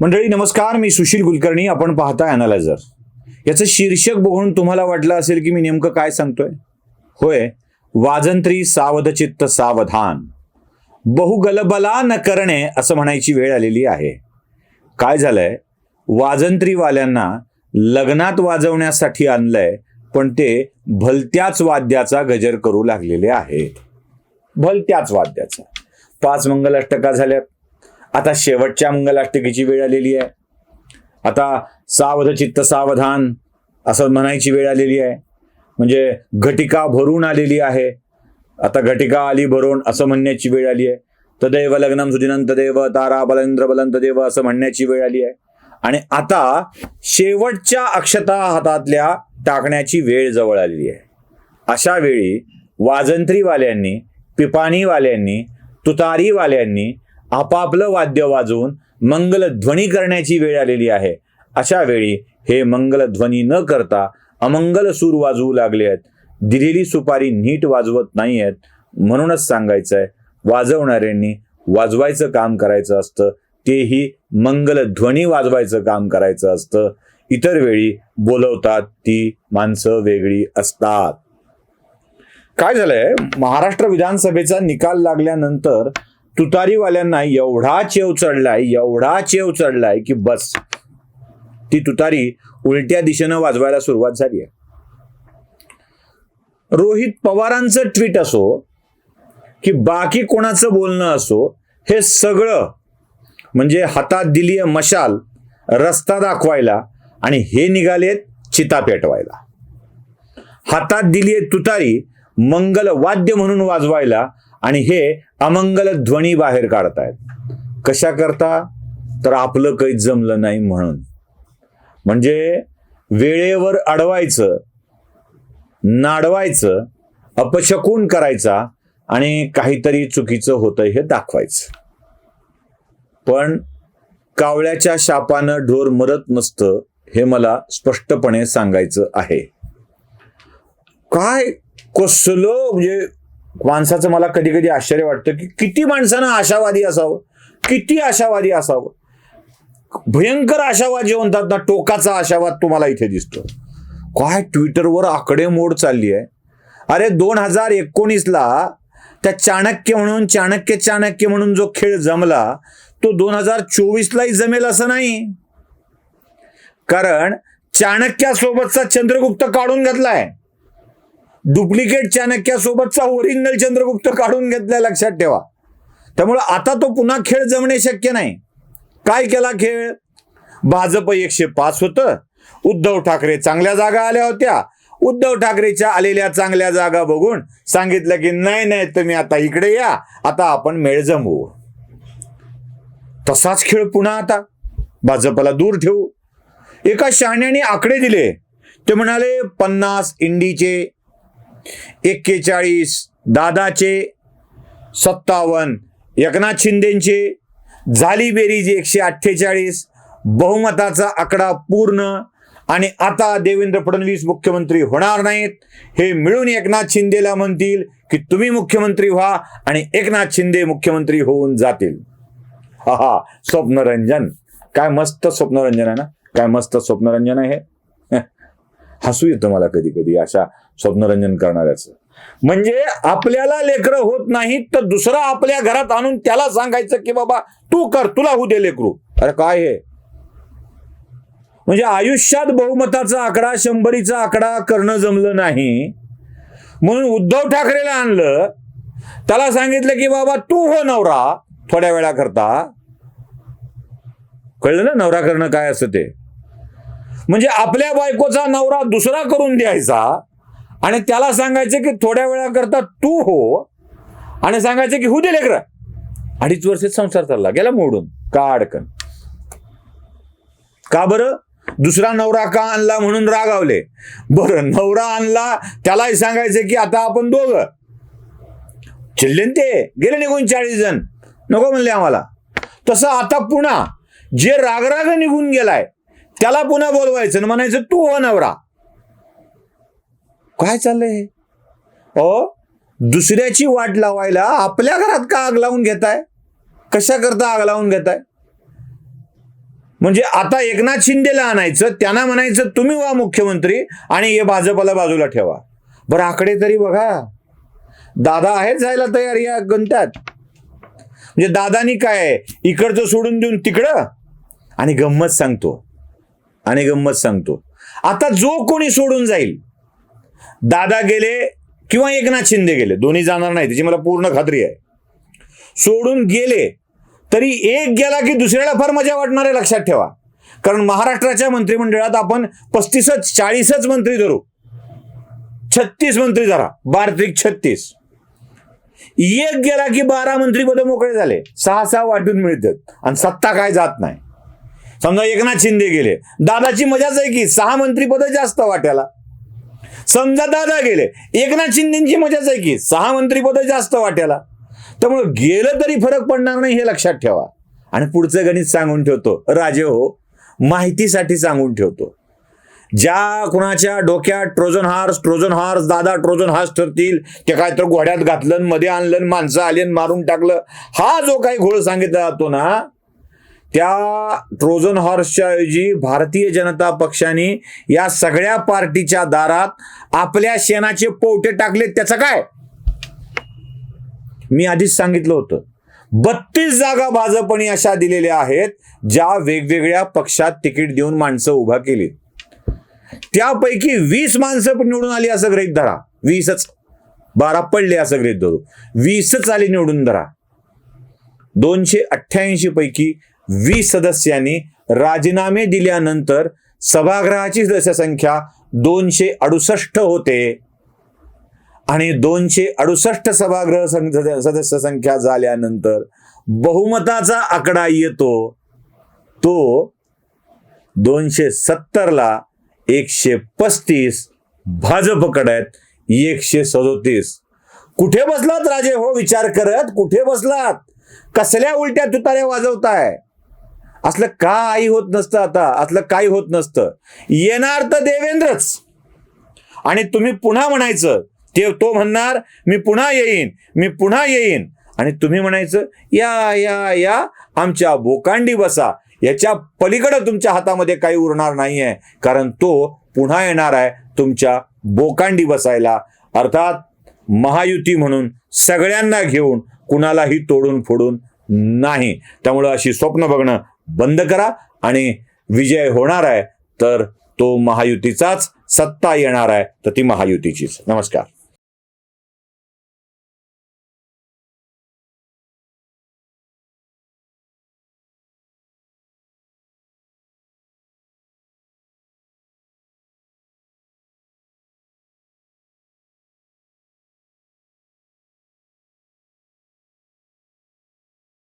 मंडळी नमस्कार. मी सुशील कुलकर्णी. आपण पाहता अनालायझर याचं शीर्षक बघून तुम्हाला वाटलं असेल की मी नेमकं काय सांगतोय? होय वाजंत्री सावधचित्त सावधान. बहुगलबला न करणे असं म्हणायची वेळ आलेली आहे. काय झालंय? वाजंत्रीवाल्यांना लग्नात वाजवण्यासाठी आणलंय पण ते भलत्याच वाद्याचा गजर करू लागलेले आहेत. भलत्याच वाद्याचा. पाच मंगलाष्टका झाल्यात. आता शेवटच्या मंगलाष्टकीची वेळ आलेली आहे. आता सावध चित्त सावधान असं म्हणायची वेळ आलेली आहे. म्हणजे घटिका भरून आलेली आहे. आता घटिका आली भरून असं म्हणण्याची वेळ आली आहे. तदैव लग्नम सुदिनंत देव तारा बलेंद्र बलंत देव असं म्हणण्याची वेळ आली आहे. आणि आता शेवटच्या अक्षता हातातल्या टाकण्याची वेळ जवळ आलेली आहे. अशा वेळी वाजंत्रीवाल्यांनी पिपाणीवाल्यांनी तुतारीवाल्यांनी आपापलं वाद्य वाजवून मंगलध्वनी करण्याची वेळ आलेली आहे. अशा वेळी हे मंगलध्वनी न करता अमंगल सूर वाजवू लागले आहेत. दिलेली सुपारी नीट वाजवत नाही आहेत. म्हणूनच सांगायचं आहे वाजवणाऱ्यांनी वाजवायचं काम करायचं असतं. तेही मंगलध्वनी वाजवायचं काम करायचं असतं. इतर वेळी बोलवतात ती माणसं वेगळी असतात. काय झालंय? महाराष्ट्र विधानसभेचा निकाल लागल्यानंतर तुतारीवाल्यांना एवढा चेव चढलाय एवढा चेव चढलाय की बस. ती तुतारी उलट्या दिशेनं वाजवायला सुरुवात झाली आहे. रोहित पवारांचं ट्विट असो की बाकी कोणाचं बोलणं असो हे सगळं म्हणजे हातात दिली आहे मशाल रस्ता दाखवायला आणि हे निघालेत चिता पेटवायला. हातात दिली आहे तुतारी मंगल वाद्य म्हणून वाजवायला आणि हे अमंगल ध्वनी बाहेर काढतायत. कशा करता? तर आपलं काही जमलं नाही म्हणून. म्हणजे वेळेवर अडवायचं नाडवायचं अपशकून करायचा आणि काहीतरी चुकीचं होतंय हे दाखवायचं. पण कावळ्याच्या शापानं ढोर मरत नसतं हे मला स्पष्टपणे सांगायचं आहे. काय कसलं? म्हणजे माणसाचं मला कधी कधी आश्चर्य वाटतं की किती माणसानं आशावादी असावं? किती आशावादी असावं? भयंकर आशावाद जे म्हणतात ना टोकाचा आशावाद तुम्हाला इथे दिसतो. काय ट्विटरवर आकडेमोड चालली आहे. अरे दोन हजार एकोणीसला त्या चाणक्य म्हणून चाणक्य चाणक्य म्हणून जो खेळ जमला तो दोन हजार चोवीसलाही जमेल असं नाही. कारण चाणक्यासोबतचा चंद्रगुप्त काढून घेतलाय. डुप्लिकेट चाणक्यासोबतचा ओरिजिनल चंद्रगुप्त काढून घेतलाय लक्षात ठेवा. त्यामुळं आता तो पुन्हा खेळ जमणे शक्य नाही. काय केला खेळ? भाजप एकशे पाच होतं. उद्धव ठाकरे चांगल्या जागा आल्या होत्या. उद्धव ठाकरेच्या आलेल्या चांगल्या जागा बघून सांगितलं की नाही नाही तुम्ही आता इकडे या. आता आपण मेळ जमवू. तसाच खेळ पुन्हा आता. भाजपला दूर ठेवू. एका शहाण्याने आकडे दिले. ते म्हणाले पन्नास इंडीचे एक्केचाळीस दादाचे सत्तावन्न एकनाथ शिंदेचे झाली बेरीज एकशे अठ्ठेचाळीस बहुमताचा आकडा पूर्ण आणि आता देवेंद्र फडणवीस मुख्यमंत्री होणार नाहीत. हे मिळून एकनाथ शिंदेला म्हणतील की तुम्ही मुख्यमंत्री व्हा आणि एकनाथ शिंदे मुख्यमंत्री होऊन जातील. हा हा स्वप्नरंजन. काय मस्त स्वप्नरंजन आहे ना? काय मस्त स्वप्नरंजन आहे हसू येतं मला कधी कधी अशा स्वप्नरंजन करणाऱ्याचं. म्हणजे आपल्याला लेकरं होत नाहीत तर दुसरा आपल्या घरात आणून त्याला सांगायचं की बाबा तू कर तुला होऊ दे लेकरू. अरे काय हे? म्हणजे आयुष्यात बहुमताचा आकडा शंभरीचा आकडा करणं जमलं नाही. म्हणून उद्धव ठाकरेला आणलं त्याला सांगितलं की बाबा तू हो नवरा थोड्या वेळा करता कळलं ना नवरा करणं काय असं ते? म्हणजे आपल्या बायकोचा नवरा दुसरा करून द्यायचा आणि त्याला सांगायचं की थोड्या वेळाकरता तू हो आणि सांगायचं की हो दे लेकर. अडीच वर्षात संसार चालला गेला मोडून. का अडकन? का बरं? दुसरा नवरा का आणला म्हणून रागावले? बरं नवरा आणला त्यालाही सांगायचं की आता आपण दोघं. चिल्लेन ते गेले निघून चाळीस जण. नको म्हणले आम्हाला. तसं आता पुन्हा जे रागराग निघून गेलाय त्याला पुन्हा बोलवायचं आणि म्हणायचं तू हो नवरा. काय चाललंय हो? ओ दुसऱ्याची वाट लावायला आपल्या घरात का आग लावून घेताय? कशा करता आग लावून घेताय? म्हणजे आता एकनाथ शिंदेला आणायचं त्यांना म्हणायचं तुम्ही व्हा मुख्यमंत्री आणि हे भाजपला बाजूला ठेवा. बरं आकडे तरी बघा. दादा आहेत जायला तयार या गणत्यात. म्हणजे दादानी काय इकडचं सोडून देऊन तिकडं? आणि गंमत सांगतो. आणि गंमत सांगतो. आता जो कोणी सोडून जाईल दादा गेले किंवा एकनाथ शिंदे गेले दोन्ही जाणार नाही त्याची मला पूर्ण खात्री आहे. सोडून गेले तरी एक गेला की दुसऱ्याला फार मजा वाटणार आहे लक्षात ठेवा. कारण महाराष्ट्राच्या मंत्रिमंडळात आपण पस्तीसच चाळीसच मंत्री धरू. छत्तीस मंत्री धरा बार्त्रिक छत्तीस. एक गेला की बारा मंत्रीपद मोकळे झाले सहा सहा वाटून मिळतात. आणि सत्ता काय जात नाही. समजा एकनाथ शिंदे गेले. दादाची मजाच आहे की सहा मंत्रीपद जास्त वाट्याला. समजा दादा गेले एकनाथ शिंदेची मजाच आहे की सहा मंत्रीपद जास्त वाट्याला. त्यामुळे गेलं तरी फरक पडणार नाही हे लक्षात ठेवा. आणि पुढचं गणित सांगून ठेवतो. राजे हो माहितीसाठी सांगून ठेवतो. ज्या कुणाच्या डोक्यात ट्रोजन हार्स ट्रोजन हार्स दादा ट्रोजन हार्स ठरतील ते काय तर घोड्यात घातलं मध्ये आणलं माणसं आली मारून टाकलं हा जो काही घोळ सांगितला जातो ना त्या ट्रोजन हॉर्सच्या ऐवजी भारतीय जनता पक्षाने या सगळ्या पार्टीच्या दारात आपल्या शेणाचे पोवटे टाकले त्याचं काय? मी आधीच सांगितलं होतं. बत्तीस जागा भाजपने अशा दिलेल्या आहेत ज्या वेगवेगळ्या पक्षात तिकीट देऊन माणसं उभा केली त्यापैकी वीस माणसं पण निवडून आली असं गृहित धरा. वीसच. बारा पडले असं गृहित धरू. वीसच आली निवडून धरा. दोनशे अठ्ठ्याऐंशी पैकी वीस सदस्यांनी राजीनामे दिल्यानंतर सभागृहाची सदस्य संख्या दोनशे अडुसष्ट होते. आणि दोनशे अडुसष्ट सभागृह सदस्य संख्या झाल्यानंतर बहुमताचा आकडा येतो. तो दोनशे सत्तरला एकशे पस्तीस भाजपकडे आहेत एकशे सदोतीस. कुठे बसलात राजे? हो विचार करत कुठे बसलात? कसल्या उलट्या तुतारे वाजवताय? असलं का आई होत नसतं आता असलं काही होत नसतं. येणार तर देवेंद्रच. आणि तुम्ही पुन्हा म्हणायचं ते तो म्हणणार मी पुन्हा येईन मी पुन्हा येईन. आणि तुम्ही म्हणायचं या या या आमच्या बोकांडी बसा. याच्या पलीकडं तुमच्या हातामध्ये काही उरणार नाहीये. कारण तो पुन्हा येणार आहे तुमच्या बोकांडी बसायला. अर्थात महायुती म्हणून सगळ्यांना घेऊन कुणालाही तोडून फोडून नाही. त्यामुळं अशी स्वप्न बघणं बंद करा आणि विजय होणार आहे तर तो महायुतीचाच सत्ता येणार आहे तर ती महायुतीचीच. नमस्कार.